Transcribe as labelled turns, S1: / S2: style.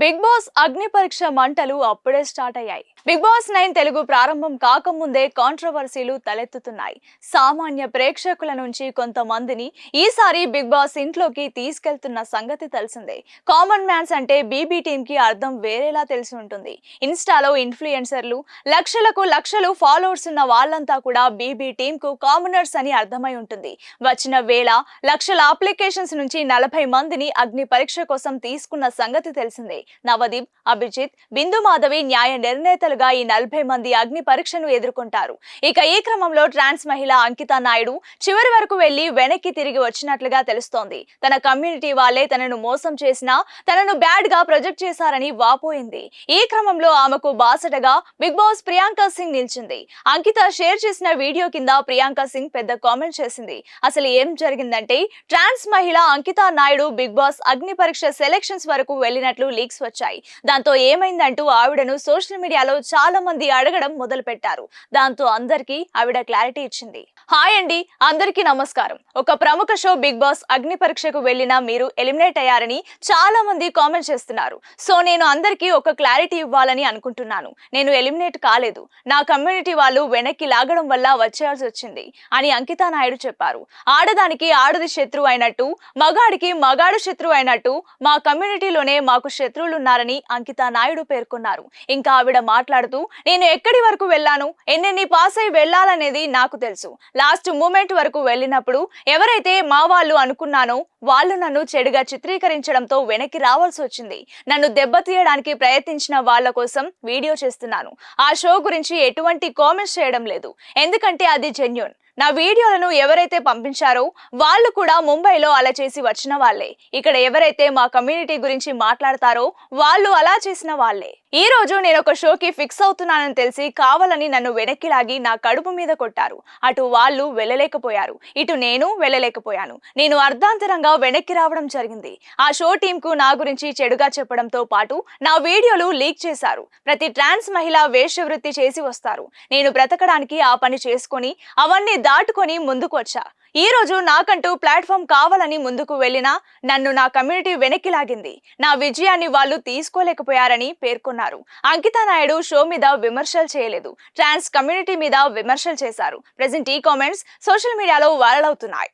S1: Big boss అగ్ని పరీక్ష మంటలు అప్పుడే స్టార్ట్ అయ్యాయి. బిగ్ బాస్ నైన్ తెలుగు ప్రారంభం కాకముందే కాంట్రవర్సీలు తలెత్తుతున్నాయి. సామాన్య ప్రేక్షకుల నుంచి కొంతమందిని ఈసారి బిగ్ బాస్ ఇంట్లోకి తీసుకెళ్తున్న సంగతి తెలిసిందే. కామన్ మ్యాన్స్ అంటే బీబీ టీమ్కి అర్థం వేరేలా తెలిసి ఉంటుంది. ఇన్స్టాలో ఇన్ఫ్లుయెన్సర్లు లక్షలకు లక్షలు ఫాలోవర్స్ ఉన్న వాళ్ళంతా కూడా బీబీ టీమ్కు కామనర్స్ అని అర్థమై ఉంటుంది. వచ్చిన వేళ లక్షల అప్లికేషన్స్ నుంచి నలభై మందిని అగ్ని పరీక్ష కోసం తీసుకున్న సంగతి తెలిసిందే. నవదీప్ అభిజిత్ బిందు మాధవి న్యాయ నిర్ణేతలుగా ఈ నలభై మంది అగ్ని పరీక్షను ఎదుర్కొంటారు. ఇక ఈ క్రమంలో ట్రాన్స్ మహిళ అంకిత నాయుడు చివరి వరకు వెళ్ళి వెనక్కి తిరిగి వచ్చినట్లుగా తెలుస్తోంది. తన కమ్యూనిటీ వాళ్ళే తనను మోసం చేసినా తనను బ్యాడ్గా ప్రొజెక్ట్ చేశారని వాపోయింది. ఈ క్రమంలో ఆమెకు బాసటగా బిగ్ బాస్ ప్రియాంక సింగ్ నిలిచింది. అంకిత షేర్ చేసిన వీడియో కింద ప్రియాంక సింగ్ పెద్ద కామెంట్ చేసింది. అసలు ఏం జరిగిందంటే ట్రాన్స్ మహిళ అంకిత నాయుడు బిగ్ బాస్ అగ్ని పరీక్ష సెలెక్షన్స్ వరకు వెళ్ళినట్లు లీక్స్ వచ్చాయి. దాంతో ఏమైందంటూ ఆవిడను సోషల్ మీడియాలో చాలా మంది అడగడం మొదలు పెట్టారు దాంతో అందరికీ ఆవిడ క్లారిటీ ఇచ్చింది. హాయ్ అండి అందరికీ నమస్కారం. ఒక ప్రముఖ షో బిగ్ బాస్ అగ్ని పరీక్షకు వెళ్ళిన మీరు ఎలిమినేట్ అయ్యారని చాలా మంది కామెంట్ చేస్తున్నారు. సో నేను అందరికీ ఒక క్లారిటీ ఇవ్వాలని అనుకుంటున్నాను. నేను ఎలిమినేట్ కాలేదు. నా కమ్యూనిటీ వాళ్ళు వెనక్కి లాగడం వల్ల వచ్చేయాల్సి వచ్చింది అని అంకితా నాయుడు చెప్పారు. ఆడదానికి ఆడది శత్రువు అయినట్టు మగాడికి మగాడు శత్రువు అయినట్టు మా కమ్యూనిటీలోనే మాకు శత్రువులు ఉన్నారని అంకితా నాయుడు పేర్కొన్నారు. ఇంకా ఆవిడ మాట్లాడుతూ నేను ఎక్కడి వరకు వెళ్ళాను? ఎన్నెన్ని పాస్ అయి వెళ్ళాలనేది నాకు తెలుసు. లాస్ట్ మూమెంట్ వరకు వెళ్ళినప్పుడు ఎవరైతే మా వాళ్ళు అనుకున్నానో వాళ్ళు నన్ను చెడుగా చిత్రీకరించడంతో వెనక్కి రావాల్సి వచ్చింది. నన్ను దెబ్బతీయడానికి ప్రయత్నించిన వాళ్ళ కోసం వీడియో చేస్తున్నాను. ఆ షో గురించి ఎటువంటి కామెంట్స్ చేయడం లేదు. ఎందుకంటే అది జెన్యున్. నా వీడియోలను ఎవరైతే పంపించారో వాళ్ళు కూడా ముంబైలో అలా చేసి వచ్చిన వాళ్ళే. ఇక్కడ ఎవరైతే మా కమ్యూనిటీ గురించి మాట్లాడతారో వాళ్ళు అలా చేసిన వాళ్ళే. ఈ రోజు నేను ఒక షోకి ఫిక్స్ అవుతున్నానని తెలిసి కావాలని నన్ను వెనక్కి లాగి నా కడుపు మీద కొట్టారు. అటు వాళ్ళు వెళ్ళలేకపోయారు. ఇటు నేను వెళ్ళలేకపోయాను. నేను అర్ధాంతరంగా వెనక్కి రావడం జరిగింది. ఆ షో టీంకు నా గురించి చెడుగా చెప్పడంతో పాటు నా వీడియోలు లీక్ చేశారు. ప్రతి ట్రాన్స్ మహిళ వేషవృత్తి చేసి వస్తారు. నేను బ్రతకడానికి ఆ పని చేసుకొని అవన్నీ దాటుకొని ముందుకు వచ్చా. ఈ రోజు నాకంటూ ప్లాట్ఫామ్ కావాలని ముందుకు వెళ్ళినా నన్ను నా కమ్యూనిటీ వెనక్కి లాగింది. నా విజయాన్ని వాళ్ళు తీసుకోలేకపోయారని పేర్కొన్నారు. అంకితా నాయుడు షో మీద విమర్శలు చేయలేదు. ట్రాన్స్ కమ్యూనిటీ మీద విమర్శలు చేశారు. ప్రజెంట్ ఈ కామెంట్స్ సోషల్ మీడియాలో వైరల్ అవుతున్నాయి.